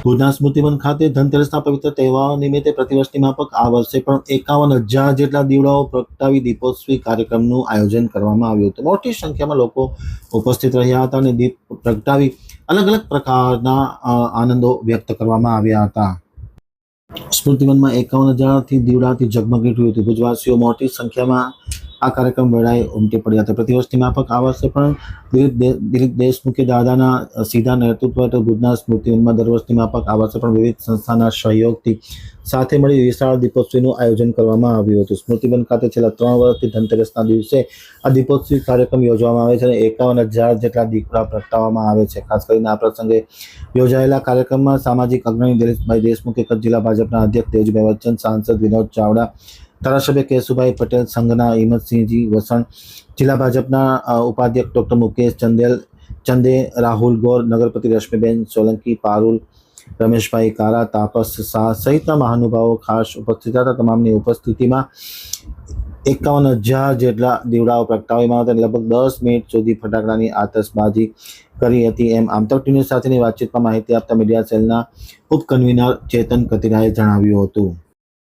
ભુજના સ્મૃતિવન ખાતે ધનતેરસના પવિત્ર તહેવાર નિમિત્તે પ્રતિવર્ષની માફક આ વર્ષે પણ એકાવન હજાર જેટલા દીવડાઓ પ્રગટાવી દીપોત્સવી કાર્યક્રમનું આયોજન કરવામાં આવ્યું હતું. મોટી સંખ્યામાં લોકો ઉપસ્થિત રહ્યા હતા અને દીપ પ્રગટાવી અલગ અલગ પ્રકારના આનંદો વ્યક્ત કરવામાં આવ્યા હતા. સ્મૃતિવનમાં એકાવન હજારથી દીવડાથી ઝગમગી થયું હતું. ભુજવાસીઓ મોટી સંખ્યામાં આ કાર્યક્રમ વેળાએ ઉમટી પડ્યા હતા. પ્રતિવર્ષની માફક આ વર્ષે પણ દિલીપ દિલીપ દેશમુખે દાદાના સીધા નેતૃત્વ હેઠળ ભુજના સ્મૃતિવનમાં દર વર્ષની માફક આ વર્ષે પણ વિવિધ સંસ્થાના સહયોગથી સાથે મળી વિશાળ દીપોત્સવીનું આયોજન કરવામાં આવ્યું હતું. સ્મૃતિવન ખાતે છેલ્લા ત્રણ વર્ષથી ધનતેરસના દિવસે આ દીપોત્સવી કાર્યક્રમ યોજવામાં આવે છે અને એકાવન હજાર જેટલા દીકરા પ્રગટાવવામાં આવે છે. ખાસ કરીને આ પ્રસંગે યોજાયેલા કાર્યક્રમમાં સામાજિક અગ્રણી દિલીપભાઈ દેશમુખ, એક જિલ્લા ભાજપના અધ્યક્ષ તેજભાઈ વચ્ચન સાંસદ વિનોદ ચાવડા ધારાસભ્ય કેશુભાઈ પટેલ, સંઘના હિંમતસિંહજી વસણ, જિલ્લા ભાજપના ઉપાધ્યક્ષ ડોક્ટર મુકેશ ચંદેલ, ચંદે, રાહુલ ગોર, નગરપતિ રશ્મિબેન સોલંકી, પારુલ, રમેશભાઈ કારા, તાપસ શાહ સહિતના મહાનુભાવો ખાસ ઉપસ્થિત હતા. તમામની ઉપસ્થિતિમાં એકાવન હજાર જેટલા દીવડાઓ પ્રગટાવવામાં હતા લગભગ દસ મિનિટ સુધી ફટાકડાની આતશબાજી કરી હતી. એમ આમતક ટીવી સાથેની વાતચીતમાં માહિતી આપતા મીડિયા સેલના ઉપકન્વીનર ચેતન કતિરાએ જણાવ્યું હતું.